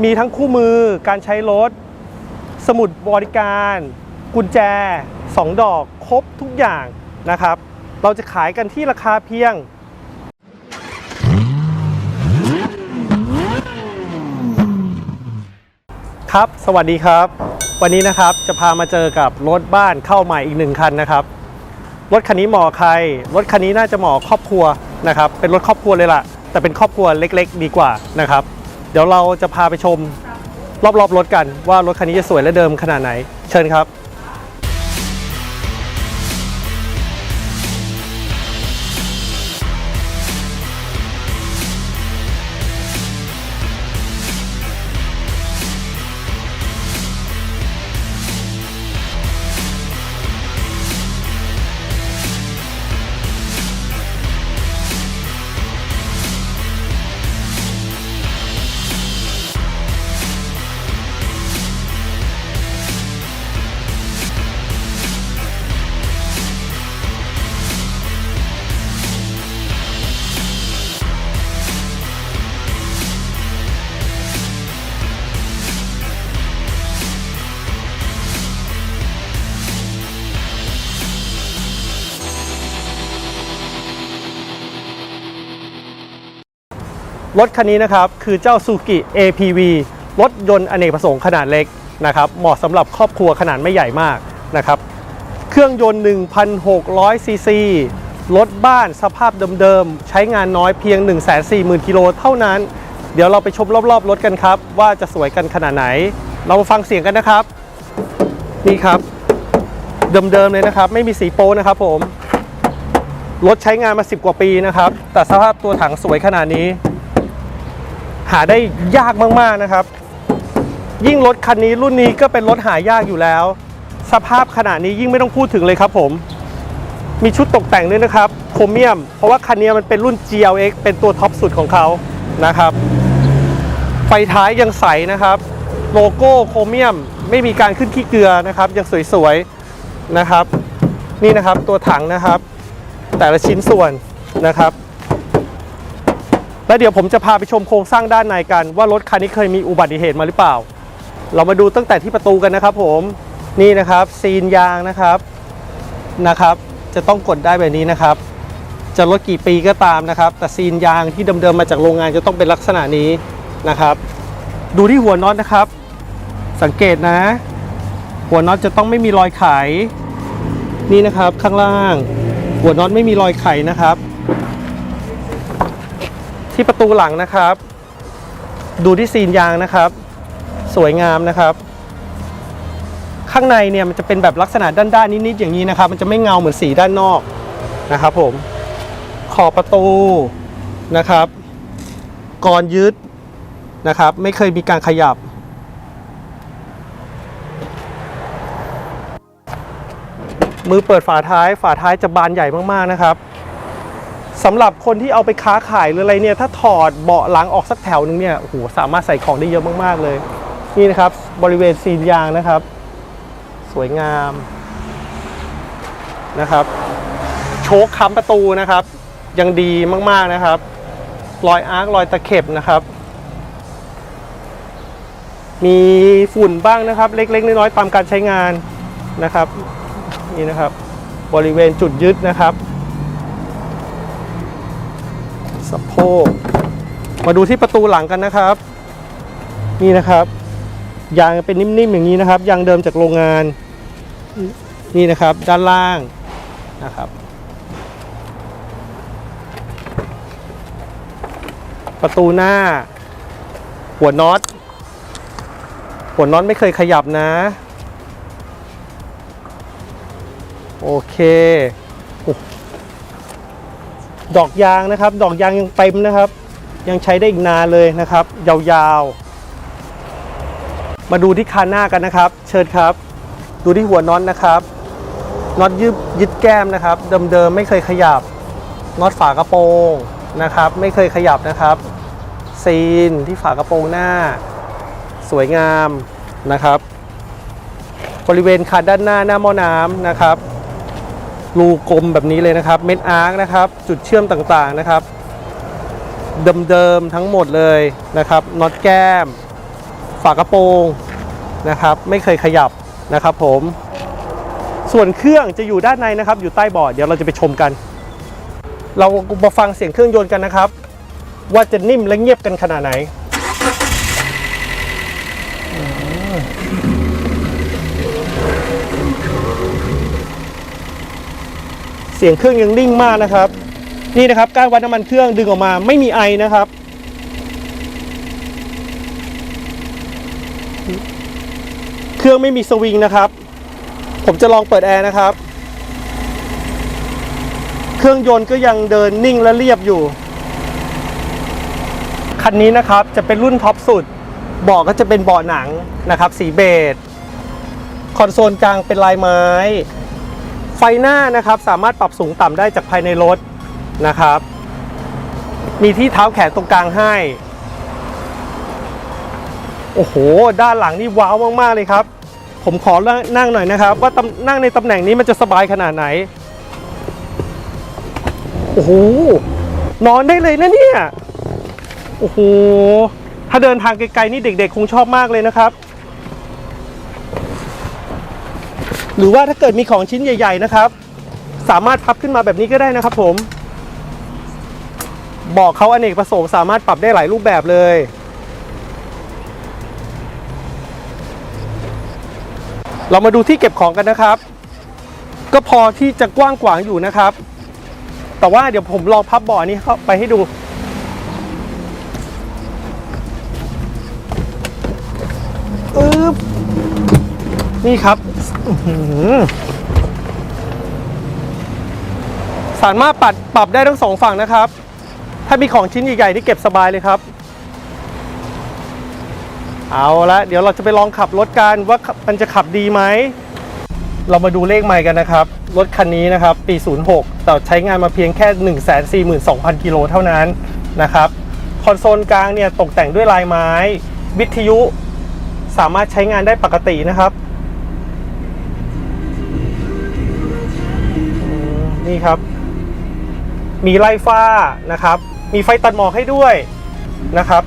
มีทั้งคู่มือการใช้รถ สมุดบริการ กุญแจ 2 ดอกครบทุกอย่างนะครับ เราจะขายกันที่ราคาเพียง ครับ สวัสดีครับ วันนี้นะครับจะพามาเจอกับรถบ้านเข้าใหม่อีกหนึ่งคันนะครับ รถคันนี้เหมาะใคร รถคันนี้น่าจะเหมาะครอบครัวนะครับ เป็นรถครอบครัวเลยล่ะ แต่เป็นครอบครัวเล็ก ๆ ดีกว่านะครับ เดี๋ยวเราจะพาไปชมรอบๆรถกันว่ารถคันนี้จะสวยและเดิมขนาดไหน เชิญครับ รถคันนี้นะครับคือเจ้า Suzuki APV รถยนต์อเนกประสงค์ขนาดเล็กนะครับเหมาะสำหรับครอบครัวขนาดไม่ใหญ่มากนะครับเครื่องยนต์1,600ซีซีรถบ้านสภาพเดิมๆ ใช้งานน้อยเพียง 140,000กิโลเท่านั้น เดี๋ยวเราไปชมรอบๆรถกันครับ ว่าจะสวยกันขนาดไหน เรามาฟังเสียงกันนะครับ นี่ครับ เดิมๆเลยนะครับ ไม่มีสีโป้นะครับผม รถใช้งานมา 10 กว่าปีนะครับ แต่สภาพตัวถังสวยขนาดนี้ หาได้ยากมากๆนะครับ ยิ่งรถคันนี้รุ่นนี้ก็เป็นรถหายากอยู่แล้ว สภาพขนาดนี้ยิ่งไม่ต้องพูดถึงเลยครับผมมีชุดตกแต่งด้วยนะครับโครเมียม เพราะว่าคันนี้มันเป็นรุ่น GLX เป็นตัวท็อปสุดของเขานะครับ ไฟท้ายยังใสนะครับ โลโก้โครเมียมไม่มีการขึ้นขี้เกลือนะครับ ยังสวยๆนะครับ นี่นะครับตัวถังนะครับ แต่ละชิ้นส่วนนะครับ แล้วเดี๋ยวผมจะพาไปชมโครงสร้างด้านในกันว่ารถคันนี้เคยมีอุบัติเหตุมาหรือเปล่า เรามาดูตั้งแต่ที่ประตูกันนะครับ ผมนี่นะครับซีนยางนะครับนะครับ จะต้องกดได้แบบนี้นะครับ จะลดกี่ปีก็ตามนะครับ แต่ซีนยางที่เดิมๆมาจากโรงงานจะต้องเป็นลักษณะนี้นะครับ ดูที่หัวน็อตนะครับ สังเกตนะ หัวน็อตจะต้องไม่มีรอยไข นี่นะครับข้างล่าง หัวน็อตไม่มีรอยไขนะครับ ที่ประตูหลังนะครับ ดูที่ซีนยางนะครับ สวยงามนะครับ ข้างในเนี่ยมันจะเป็นแบบลักษณะด้านๆนิดๆอย่างนี้นะครับ มันจะไม่เงาเหมือนสีด้านนอกนะครับผมขอบประตูนะครับกรยึดนะครับ ไม่เคยมีการขยับ มือเปิดฝาท้าย ฝาท้ายจะบานใหญ่มากๆนะครับ สำหรับคนที่เอาไปค้าขายหรืออะไรเนี่ยถ้าถอดเบาะหลังออกสักแถวหนึ่งเนี่ยโอ้โหสามารถใส่ของได้เยอะมากๆเลย นี่นะครับบริเวณซีนยางนะครับ สวยงามนะครับ โชคค้ำประตูนะครับ ยังดีมากๆนะครับ รอยอาร์ครอยตะเข็บนะครับ มีฝุ่นบ้างนะครับ เล็กๆน้อยๆตามการใช้งานนะครับ นี่นะครับ บริเวณจุดยึดนะครับ สะโพกมาดูที่ประตูหลังกันนะครับ นี่นะครับยางเป็นนิ่มๆอย่างนี้นะครับยางเดิมจากโรงงานนี่นะครับด้านล่างนะครับ ประตูหน้า หัวน็อตหัวน็อตไม่เคยขยับนะ โอเค ดอกยางนะครับ ดอกยางยังเต็มนะครับ ยังใช้ได้อีกนานเลยนะครับ ยาวๆ มาดูที่คานหน้ากันนะครับ เชิญครับ ดูที่หัวน็อตนะครับน็อตยึดยึดแก้มนะครับ เดิมๆไม่เคยขยับน็อตฝากระโปรงนะครับ ไม่เคยขยับนะครับ ซีนที่ฝากระโปรงหน้า สวยงามนะครับ บริเวณคานด้านหน้าหน้าหม้อน้ำนะครับ รูกลมแบบนี้เลยนะครับ เม็ดอาร์คนะครับ จุดเชื่อมต่างๆนะครับ เดิมๆทั้งหมดเลยนะครับน็อตแก้ม ฝากระโปรงนะครับ ไม่เคยขยับนะครับผม ส่วนเครื่องจะอยู่ด้านในนะครับ อยู่ใต้เบาะเดี๋ยวเราจะไปชมกัน เรามาฟังเสียงเครื่องยนต์กันนะครับ ว่าจะนิ่มและเงียบกันขนาดไหน สียงเครื่องยังนิ่งมากนะครับ นี่นะครับการวัดน้ำมันเครื่องดึงออกมาไม่มีไอนะครับ เครื่องไม่มีสวิงนะครับ ผมจะลองเปิดแอร์นะครับ เครื่องยนต์ก็ยังเดินนิ่งและเรียบอยู่ คันนี้นะครับจะเป็นรุ่นท็อปสุดเบาะก็จะเป็นเบาะหนังนะครับ สีเบจคอนโซลกลางเป็นลายไม้ ฟหน้านะครับสามารถปรับสูงต่ำได้จากภายในรถนะครับ มีที่เท้าแขนตรงกลางให้ โอ้โห ด้านหลังนี่ว้าวมากๆเลยครับ ผมขอนั่งหน่อยนะครับ ว่านั่งในตำแหน่งนี้มันจะสบายขนาดไหน โอ้โห นอนได้เลยนะเนี่ย โอ้โห ถ้าเดินทางไกลๆนี่เด็กๆ คงชอบมากเลยนะครับ หรือว่าถ้าเกิดมีของชิ้นใหญ่ ๆ นะครับ สามารถพับขึ้นมาแบบนี้ก็ได้นะครับผม บอกเขาอเนกประสงค์สามารถปรับได้หลายรูปแบบเลยเรามาดูที่เก็บของกันนะครับ ก็พอที่จะกว้างขวางอยู่นะครับ แต่ว่าเดี๋ยวผมลองพับบ่อนี้เข้าไปให้ดูอึ๊บนี่ครับ สามารถปรับปรับได้ทั้งสองฝั่งนะครับ ถ้ามีของชิ้นใหญ่ๆนี่เก็บสบายเลยครับ เอาละเดี๋ยวเราจะไปลองขับรถกันว่ามันจะขับดีไหม เรามาดูเลขใหม่กันนะครับ รถคันนี้นะครับ ปี 06 แต่ใช้งานมาเพียงแค่ 142,000 กิโลเท่านั้นนะครับ คอนโซลกลางเนี่ยตกแต่งด้วยลายไม้ วิทยุสามารถใช้งานได้ปกตินะครับ นี่ครับ มีไล่ฟ้านะครับ มีไฟตัดหมอกให้ด้วยนะครับ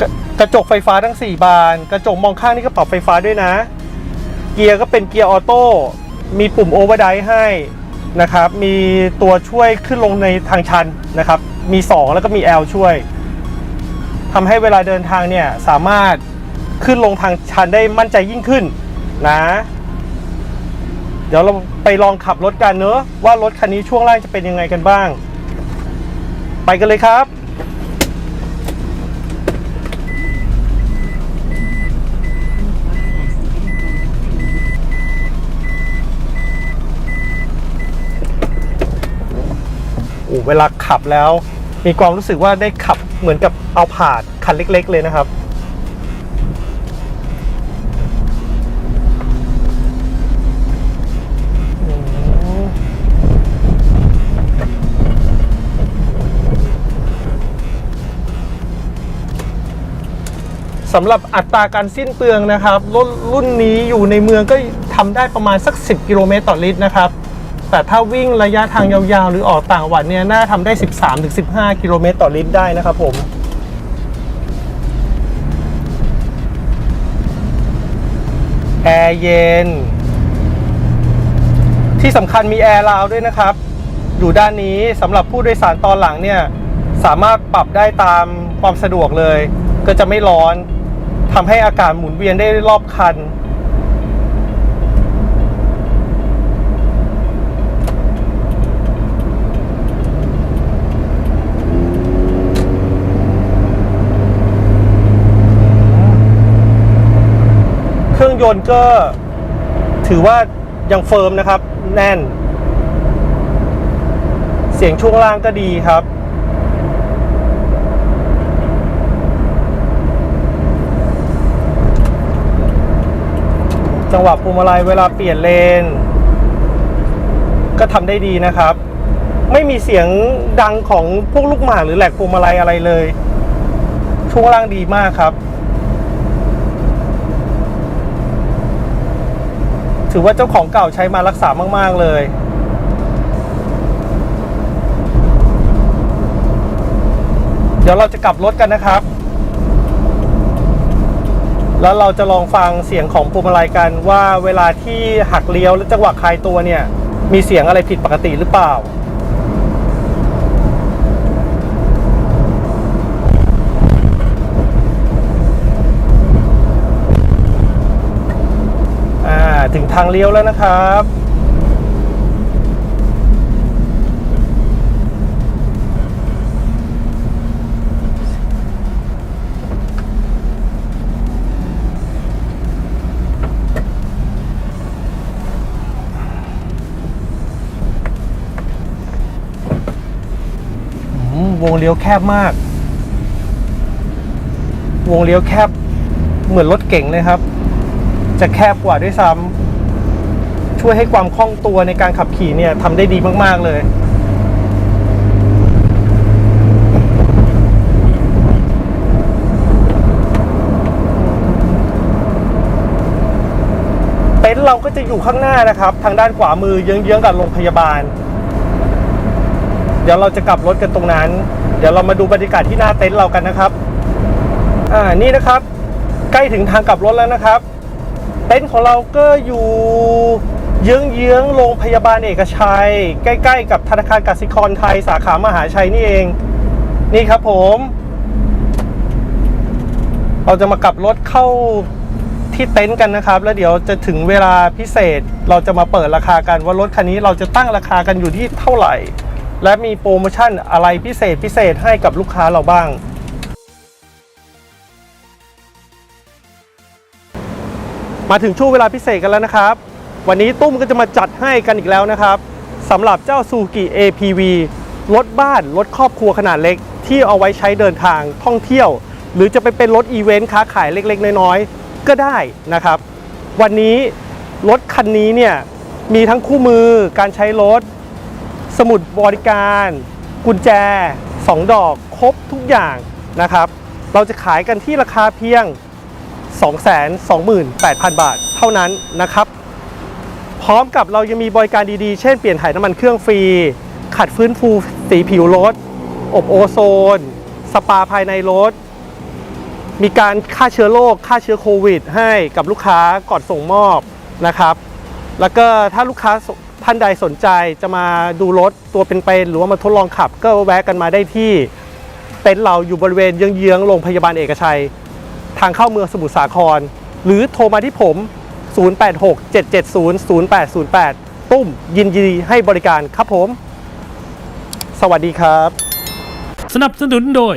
กระกระจกไฟฟ้าทั้ง 4 บาน กระจกมองข้างนี่ก็ปรับไฟฟ้าด้วยนะ เกียร์ก็เป็นเกียร์ออโต้มีปุ่มโอเวอร์ไดให้นะครับ มีตัวช่วยขึ้นลงในทางชันนะครับ มี 2 แล้วก็มี L ช่วยทำให้เวลาเดินทางเนี่ยสามารถขึ้นลงทางชันได้มั่นใจยิ่งขึ้นนะ เดี๋ยวเราไปลองขับรถกันเนอะว่ารถคันนี้ช่วงล่างจะเป็นยังไงกันบ้าง ไปกันเลยครับโอ้เวลาขับแล้ว มีความรู้สึกว่าได้ขับเหมือนกับเอาผาดคันเล็ก ๆ เลยนะครับ สำหรับอัตราการสิ้นเปลืองนะครับรถรุ่นนี้อยู่ในเมืองก็ทำได้ประมาณสัก 10 กิโลเมตรต่อลิตรนะครับ แต่ถ้าวิ่งระยะทางยาวๆ หรือออกต่างจังหวัดเนี่ยน่าทำได้ 13-15 กิโลเมตรต่อลิตรได้นะครับผมแอร์เย็น ที่สำคัญมีแอร์ราวด้วยนะครับ อยู่ด้านนี้สำหรับผู้โดยสารตอนหลังเนี่ย สามารถปรับได้ตามความสะดวกเลย ก็จะไม่ร้อน ทำให้อากาศหมุนเวียนได้รอบคัน เครื่องยนต์ก็ถือว่ายังเฟิร์มนะครับ แน่น เสียงช่วงล่างก็ดีครับ จังหวะพวงมาลัยเวลาเปลี่ยนเลน ก็ทำได้ดีนะครับ ไม่มีเสียงดังของพวกลูกหมากหรือแหลกพวงมาลัยอะไรเลยช่วงล่างดีมากครับ ถือว่าเจ้าของเก่าใช้มารักษามาก ๆ เลย เดี๋ยวเราจะกลับรถกันนะครับ แล้วเราจะลองฟังเสียงของพวงมาลัยกันว่าเวลาที่หักเลี้ยวและจังหวะคลายตัวเนี่ย มีเสียงอะไรผิดปกติหรือเปล่าอ่าถึงทางเลี้ยวแล้วนะครับ วงเลี้ยวแคบมาก วงเลี้ยวแคบเหมือนรถเก่งเลยครับ จะแคบกว่าด้วยซ้ำช่วยให้ความคล่องตัวในการขับขี่เนี่ยทำได้ดีมาก ๆ เลยเต็นเราก็จะอยู่ข้างหน้านะครับ ทางด้านขวามือเยื้องๆกับโรงพยาบาล เดี๋ยวเราจะกลับรถกันตรงนั้น เดี๋ยวเรามาดูบรรยากาศที่หน้าเต็นท์เรากันนะครับ อ่า นี่นะครับ ใกล้ถึงทางกลับรถแล้วนะครับ เต็นท์ของเราก็อยู่เยื้องๆโรงพยาบาลเอกชัย ใกล้ ๆ กับธนาคารกสิกรไทยสาขามหาชัยนี่เอง นี่ครับผม เราจะมากลับรถเข้าที่เต็นท์กันนะครับ แล้วเดี๋ยวจะถึงเวลาพิเศษเราจะมาเปิดราคากันว่ารถคันนี้เราจะตั้งราคากันอยู่ที่เท่าไหร่ และมีโปรโมชั่นอะไรพิเศษพิเศษให้กับลูกค้าเราบ้าง มาถึงช่วงเวลาพิเศษกันแล้วนะครับ วันนี้ตุ้มก็จะมาจัดให้กันอีกแล้วนะครับสำหรับเจ้าซูกิ APV รถบ้านรถครอบครัวขนาดเล็ก ที่เอาไว้ใช้เดินทางท่องเที่ยว หรือจะไปเป็นรถอีเวนต์ค้าขายเล็กๆ น้อยๆ ก็ได้นะครับ วันนี้รถคันนี้เนี่ยมีทั้งคู่มือการใช้รถ สมุดบริการ กุญแจ 2 ดอกครบทุกอย่างนะครับ เราจะขายกันที่ราคาเพียง 228,000 บาทเท่านั้นนะครับ พร้อมกับเรายังมีบริการดีๆ เช่นเปลี่ยนถ่ายน้ำมันเครื่องฟรี ขัดฟื้นฟูสีผิวรถ อบโอโซน สปาภายในรถ มีการฆ่าเชื้อโรคฆ่าเชื้อโควิด ให้กับลูกค้าก่อนส่งมอบนะครับ แล้วก็ถ้าลูกค้า ท่านใดสนใจจะมาดูรถตัวเป็นๆหรือว่ามาทดลองขับ ก็แวะกันมาได้ที่เต็นท์เราอยู่บริเวณเยื้องๆโรงพยาบาลเอกชัย ทางเข้าเมืองสมุทรสาคร หรือโทรมาที่ผม 086-770-0808 ตุ้มยินดีให้บริการครับผม สวัสดีครับ สนับสนุนโดย